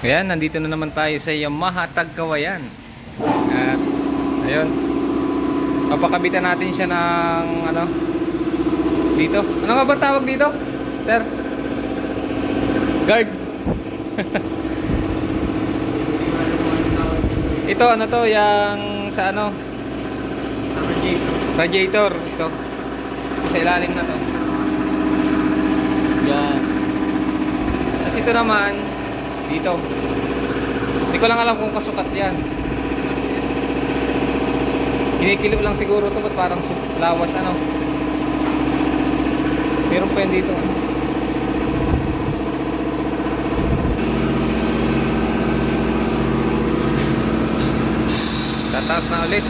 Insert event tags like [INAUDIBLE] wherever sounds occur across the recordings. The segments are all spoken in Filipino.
Ayan, nandito na naman tayo sa Yamaha Tagkawayan. At, ayun. Papakabitan natin siya ng, ano, dito. Ano nga ba tawag dito? Sir? Guard. [LAUGHS] Ito, ano to, yung sa ano, radiator. Ito. Sa ilalim na to. Yan. Tapos ito naman, dito. Hindi ko lang alam kung kasukat yan. Kinikilo lang siguro to ba't parang lawas ano. Meron pa yan dito. Ano. Tataas na ulit.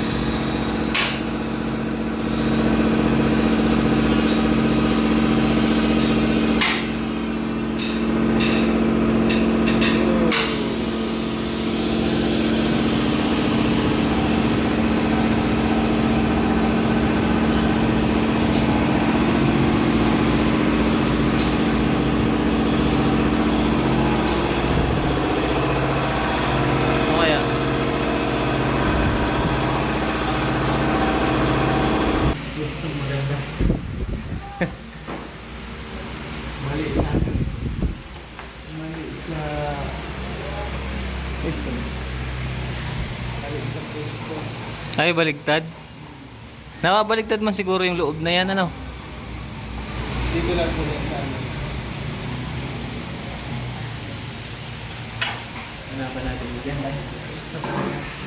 Ano kaya? Gusto maganda. Mali sa akin. Mali sa... Mali sa pwesto. Ay, baligtad. Nakabaligtad man siguro yung loob na yan, ano? Dito lang po yan sa amin. Hanapan natin dyan. Pwesto talaga.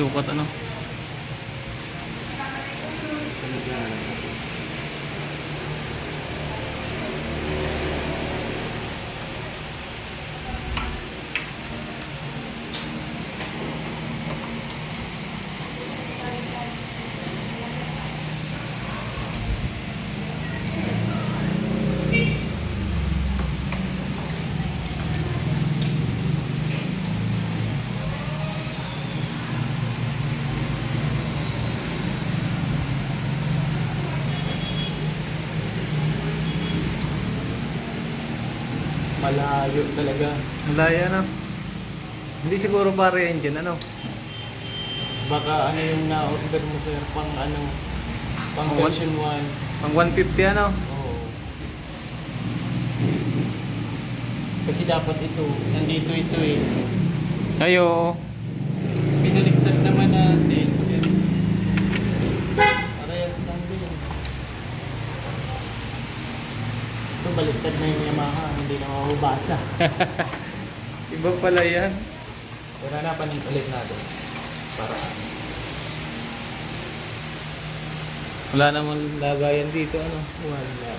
Isukat, ano? Malayo talaga. Malaya, ano? Hindi siguro pare engine, ano? Baka ano yung na-order mo sir, pang ano, pang Pang what? version 1. Pang 150, ano? Oo. Kasi dapat ito, nandito ito eh. Ay, oo. Pinaliktad naman natin. Parehas lang din. So baliktad na yung Yamaha, hindi na mababasa. [LAUGHS] Iba pala yan. Pero hanapan ulit natin. Para Wala naman lagayan dito, ano? wala.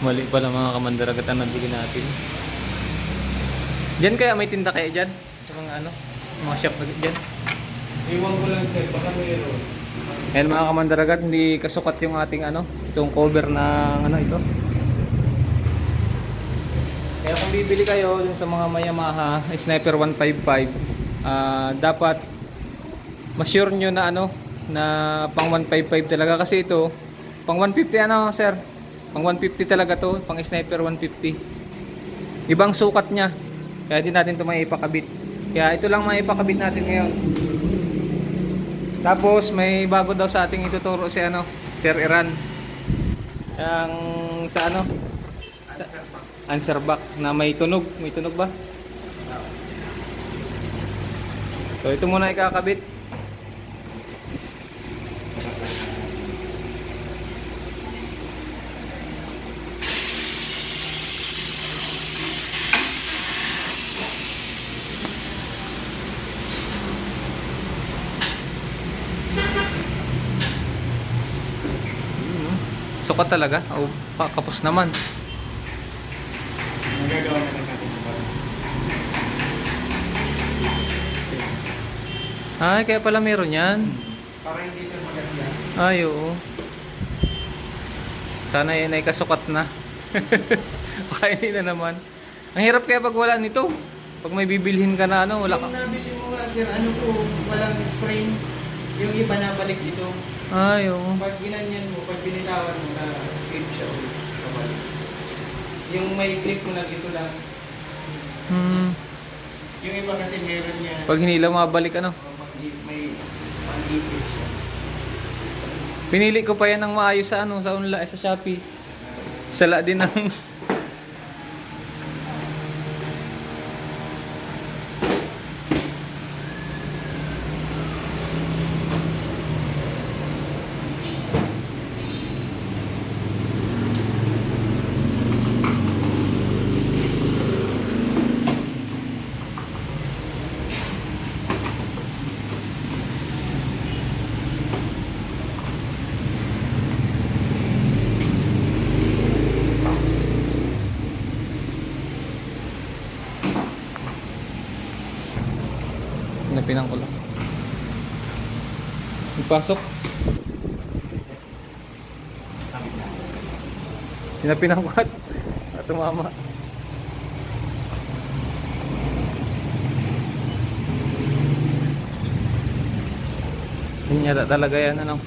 Mali pala mga kamandaragat ang nabili natin. Diyan kaya may tinda kaya dyan? Sa mga ano? Mga shop na dyan? Iwan ko lang sir, baka mayroon. Ayan mga kamandaragat, hindi kasukat yung ating ano, itong cover ng ano ito. Kaya kung bibili kayo dun sa mga Yamaha Sniper 155, ah dapat ma-sure nyo na ano, na pang 155 talaga kasi ito, pang 150 ano sir? Pang 150 talaga to, pang Sniper 150. Ibang sukat niya. Kaya di natin ito may ipakabit. Kaya ito lang may ipakabit natin ngayon. Tapos may bago daw sa ating ituturo si ano, Sir Iran. Ang sa ano? Sa, answer back na may tunog. May tunog ba? So ito muna ikakabit. Sukat talaga? O pa, kapos naman. Magagawa na lang natin yung. Ay, kaya pala meron yan. Para hindi siya magasgas. Ay, oo. Sana yan ay kasukat na. [LAUGHS] Baka hindi na naman. Ang hirap kaya pag wala nito. Pag may bibilhin ka na ano, wala ka. Yung nabili mo nga sir, ano po, walang spring. Yung iba nabalik ito. Ay, oo. Pag ginanyan mo, pag binitawan mo na clip siya ulit. Yung may clip mo lang ito lang. Hmm. Yung iba kasi meron niya. Pag hinila, mabalik ano. may pang-ipit siya. Pinili ko pa yan ng maayos sa ano, sa online, sa Shopee. Sala din ng... Napinan ko lang. Ipasok. Sinapinan ko at tumama. Hindi talaga yan ano.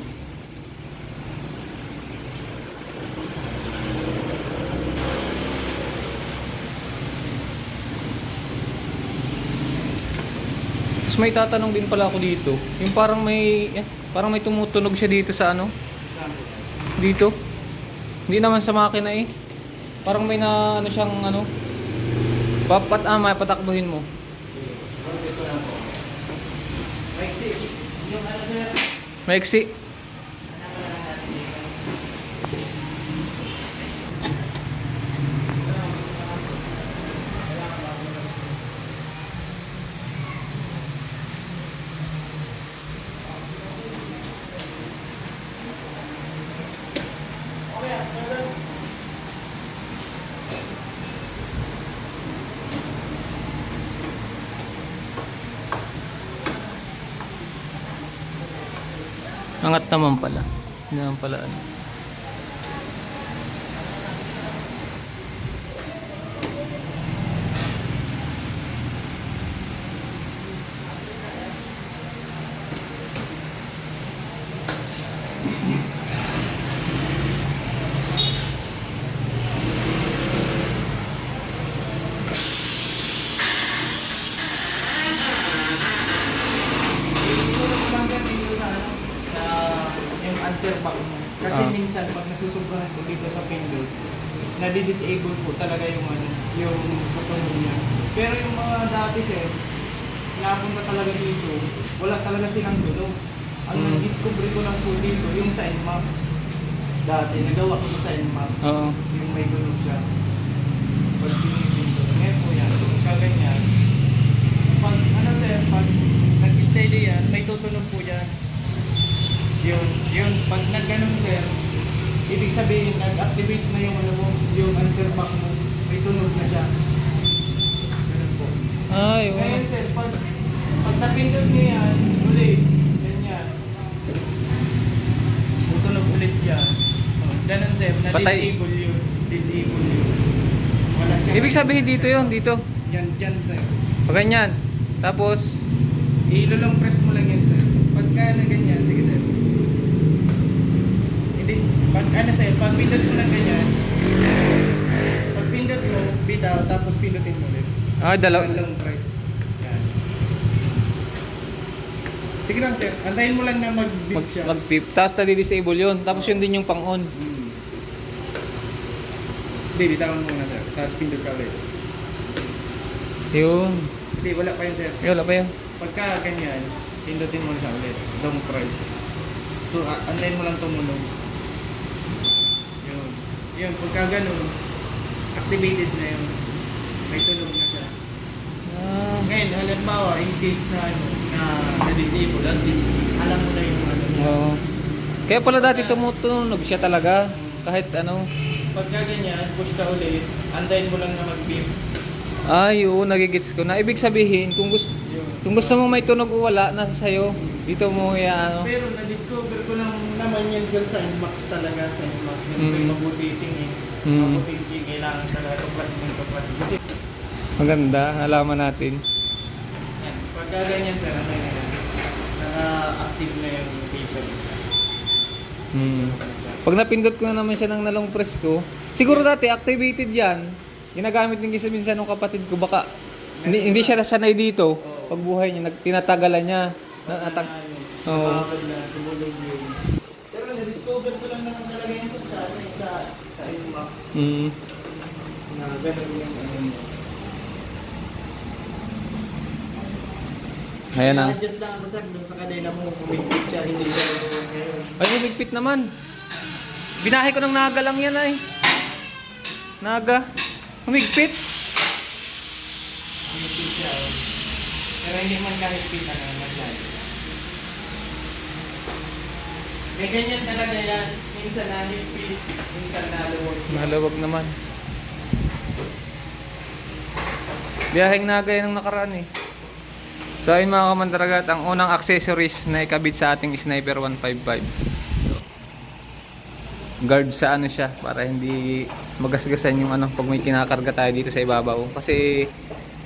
Tapos may tatanong din pala ako dito. Yung parang may eh, parang may tumutunog siya dito sa ano? Dito. Hindi naman sa makina eh. Parang may na ano siyang ano. Papat ah, may patakbuhin mo. See, yung ano sir, Maiksi. Angat naman pala. Hindi naman pala ano. Siguro ko lang sir dito sa ano, sa answer back mo. Kasi Ah. minsan pag nasusubrahan ko dito sa pindot, nadi-disable po talaga yung ano, yung button niya. Pero yung mga dati sir, napunta talaga dito, wala talaga silang tunog. Ang Mm. discovery ko lang po dito, yung sa NMAX. Dati, nagawa ko sa NMAX. Oo. Yung may tunog siya. Pag pinipinto. Ngayon po yan, kaganyan. Pag, ano sir, pag nag-steady yan, may tutunog po yan. Yun, yun, pag nagganon sir, ibig sabihin, nag-activate na yung ano mo, yung answer back mo, may tunog na siya. Ganun po. Ay, oo. Ngayon sir, pag, pag napindot niya yan, ulit, ganyan. Tutunog ulit yan. Ganun sir, na-disable yun. Disable yun. Wala siya. Ibig sabihin dito yon dito. Yan, dyan sir. Pag ganyan. Tapos, Ilulong press mo lang yan sir. Pagka na ganyan, sige sir. Pag ano sir, pag pindot mo lang ganyan, pag pindot mo, bitaw, tapos pindutin mo ulit. ah, dalaw. Long press. Yan. Sige lang sir, antayin mo lang na mag-beep Mag, siya. mag-pip. Tapos na-disable yun. Tapos yun din yung pang-on. Hmm. Hindi, bitawan mo muna sir. Tapos pindot ka ulit. Yun. Hindi, wala pa yun sir. Ay, wala pa yun. Pagka ganyan, pindutin mo siya ulit. Long press. So, antayin mo lang tumunog. Yun. Pagka ganun, activated na yun. May tunog na siya. Ah, Ngayon, halimbawa, in case na ano, na na-disable, at least alam mo na yung ano niya. oo. Kaya pala dati tumutunog siya talaga. Kahit ano. Pagka ganyan, push ka ulit, andayin mo lang na mag-beep. Ay, oo, nagigits ko na. Ibig sabihin, kung gusto, kung gusto mo may tunog o wala, nasa sayo. Dito mo kaya ano. Pero na-discover ko lang naman yan dyan sa Inmax talaga, sa Inmax. Mm. mm. mabuti tingin. Mm. Mabuti tingin, kailangan talaga tuklasin mo tuklasin. Kasi, Maganda, alaman natin. yan, pagka ganyan sir, ano naka-active na yung paper. Hmm. Pag napindot ko na naman siya ng nalong press ko, siguro dati activated yan. Ginagamit din kasi minsan ng kapatid ko, baka hindi, hindi siya nasanay dito. Pag buhay niya, tinatagalan niya. Na, atag, Oo. Oo. na, tumulog yun. Pero na-discover ko lang naman talaga yun sir, sa, ano, sa, sa Hmm. Na ganun yung ano. Ayan ang. adjust lang ako dun sa kadena mo, kumikit siya, hindi siya ngayon. Ay, humigpit naman. Binahe ko ng naga lang yan ay. Naga. Humigpit. Kumikit siya. oh. Pero hindi man kahit pita na naman May ganyan talaga yan. Minsan na Nalawag naman. Biyaheng naga yan ang nakaraan eh. So ayun mga kamandaragat, ang unang accessories na ikabit sa ating Sniper 155. Guard sa ano siya para hindi magasgasan yung ano pag may kinakarga tayo dito sa ibabaw. Kasi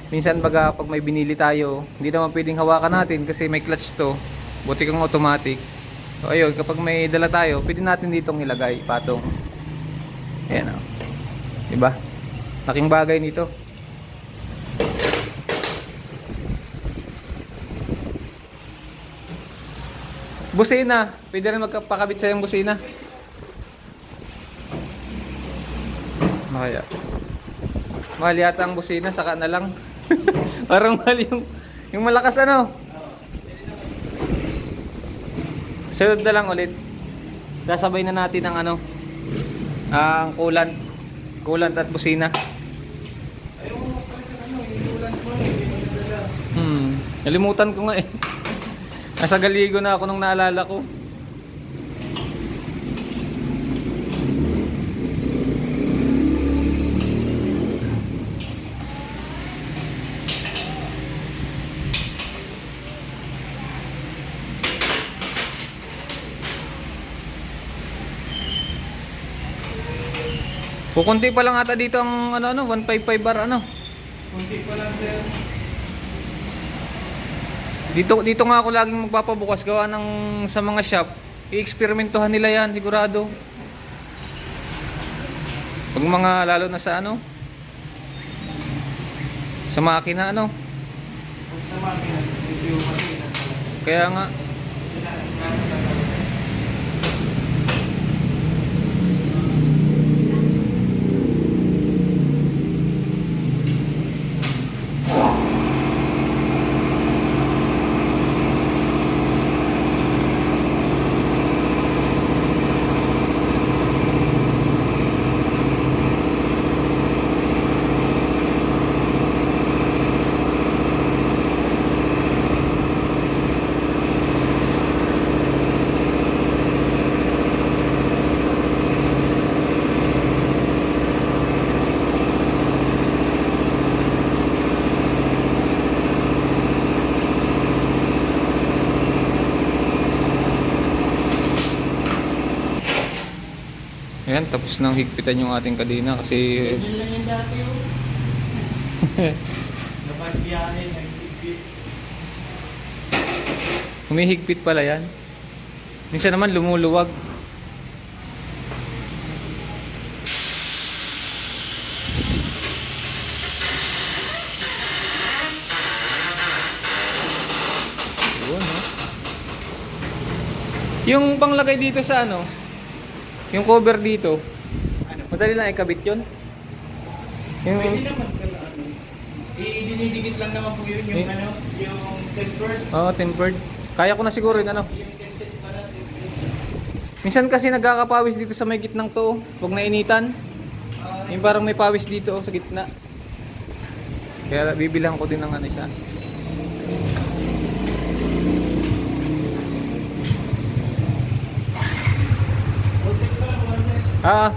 minsan baga pag may binili tayo, hindi naman pwedeng hawakan natin kasi may clutch to. Buti kang automatic. So ayun, kapag may dala tayo, pwede natin ditong ilagay patong. Ayan o. Diba? Laking bagay nito. Busina. Pwede rin magpakabit sa yung busina. Ano kaya? Mahal yata ang busina, saka na lang. [LAUGHS] Parang mahal yung, yung malakas ano. Sunod na lang ulit. Sasabay na natin ang ano, ang kulant. Kulant at busina. Hmm, nalimutan ko nga eh. Nasa galigo na ako nung naalala ko. Kukunti pa lang ata dito ang ano ano 155 bar ano. Kunti pa lang sir. Dito dito nga ako laging magpapabukas gawa ng sa mga shop. I-eksperimentuhan nila 'yan sigurado. Pag mga lalo na sa ano? Sa makina ano? Pag sa makina. Kaya nga Ayan, tapos nang higpitan yung ating kadena kasi Ganyan lang [LAUGHS] yung dati oh. Napagbiyahe, nagtipid. humihigpit pala yan. Minsan naman lumuluwag. Yun? Yung panglagay dito sa ano, yung cover dito, Ano? madali lang ikabit yun. Yung, Pwede naman sir, ano. I-dinidikit lang naman po yun yung Eh. ano, yung tempered. oh, tempered. Kaya ko na siguro yun, ano. Minsan kasi nagkakapawis dito sa may gitnang to, pag nainitan. Ah, Yung parang may pawis dito oh, sa gitna. Kaya bibilang ko din ng ano siya. voltage pa lang naman sir. Ah,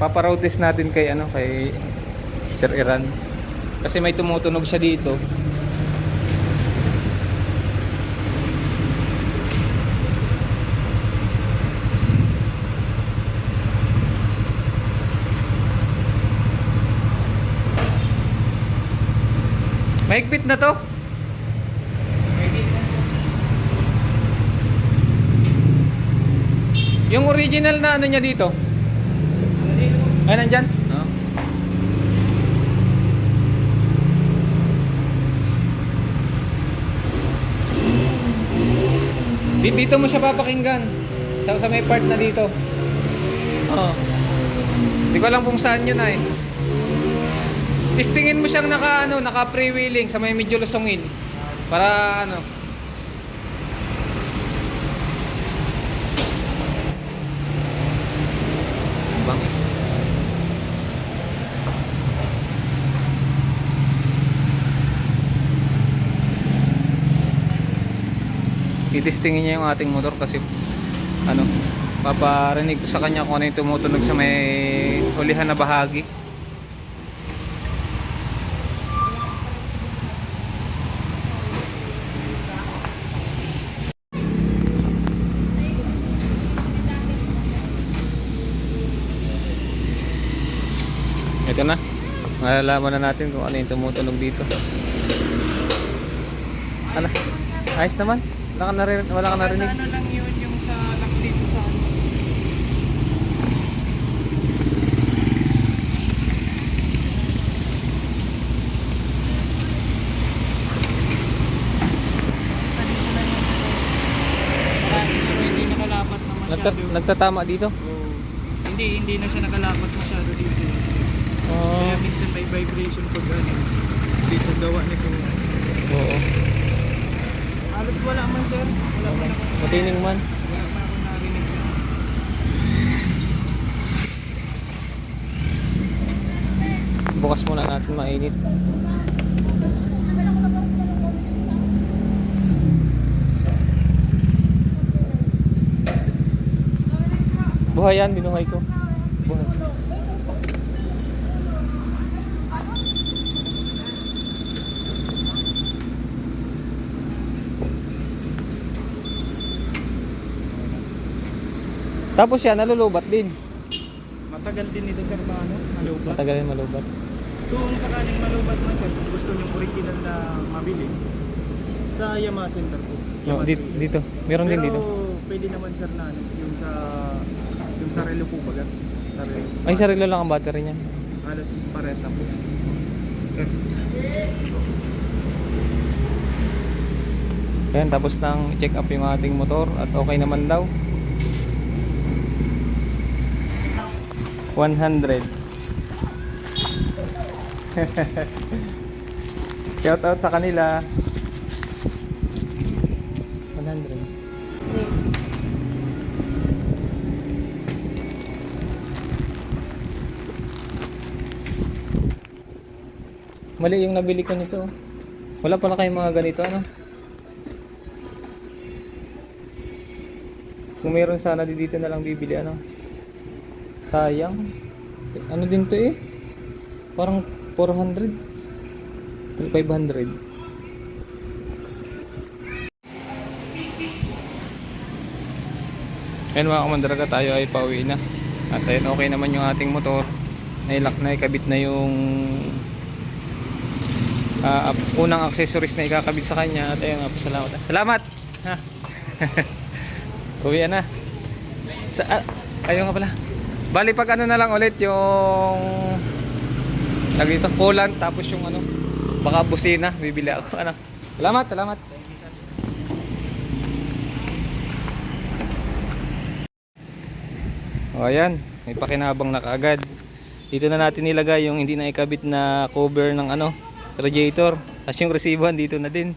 paparoad natin kay ano kay Sir Iran. Kasi may tumutunog siya dito. Mahigpit na to. Yung original na ano niya dito? Ay, nandyan? Di- Dito mo siya papakinggan. Sa, sa may part na dito. Oo. Hindi ko alam kung saan yun ay. Tistingin mo siyang naka ano, naka freewheeling sa may medyo lusungin. Para ano. Titistingin niya yung ating motor kasi ano, paparinig ko sa kanya kung ano yung tumutunog sa may hulihan na bahagi. Ito na. Malalaman na natin kung ano yung tumutunog dito. Ano? Ayos naman. Wala ka, narinig, wala ka narinig. Sa ano lang yun yung sa lock dito sa ano. Nagta- nagtatama dito? Oo. Hindi, hindi na siya nakalapat masyado dito. Oo. Kaya minsan may vibration pag ano, dito gawa nito. Oo. Halos wala man sir. Wala man ako. Matining man. Wala man ako narinig. Bukas muna natin mainit. Buhay yan, binuhay ko. Tapos yan, nalulubat din. Matagal din ito sir na ano, malubat. Matagal yan malubat. Kung sakaling malubat man sir, kung gusto nyo original na mabili, sa Yamaha Center po. Yamaha dito, Traders. dito. Meron din Pero dito. pwede naman sir na ano, yung sa yung sa relo po baga. Sa relo. Ay, sarili lang ang battery niya. Halos pares na po. Sir. Ayan, tapos nang check up yung ating motor at okay naman daw. 100. Shout out sa kanila. 100. Mali yung nabili ko nito. Wala pala kayong mga ganito ano? Kung meron sana di dito na lang bibili ano. Sayang. Ano din to eh? Parang 400. 500. Ayun mga kamandraga tayo ay pauwi na. At ayun okay naman yung ating motor. Nailak na ikabit na yung ah, unang accessories na ikakabit sa kanya. At ayun salamat. Salamat! Ha? [LAUGHS] Uwi na. Sa, ah, ayun nga pala. Bali pag ano na lang ulit yung lagi ito coolant tapos yung ano baka busina bibili ako ano. Salamat, salamat. O ayan, may pakinabang na kaagad. Dito na natin nilagay yung hindi na ikabit na cover ng ano, radiator. Tapos yung resibuhan dito na din.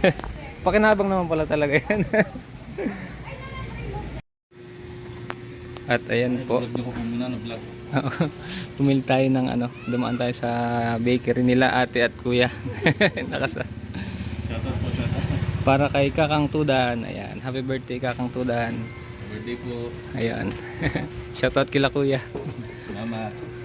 [LAUGHS] pakinabang naman pala talaga yan. [LAUGHS] At ayan po. Oo. Bumili tayo ng ano, dumaan tayo sa bakery nila ate at kuya. [LAUGHS] Nakasa. Shoutout po, shoutout. Para kay Kakang Tudan. Ayan, happy birthday Kakang Tudan. Birthday po. Ayan. [LAUGHS] Shoutout kila kuya. Salamat.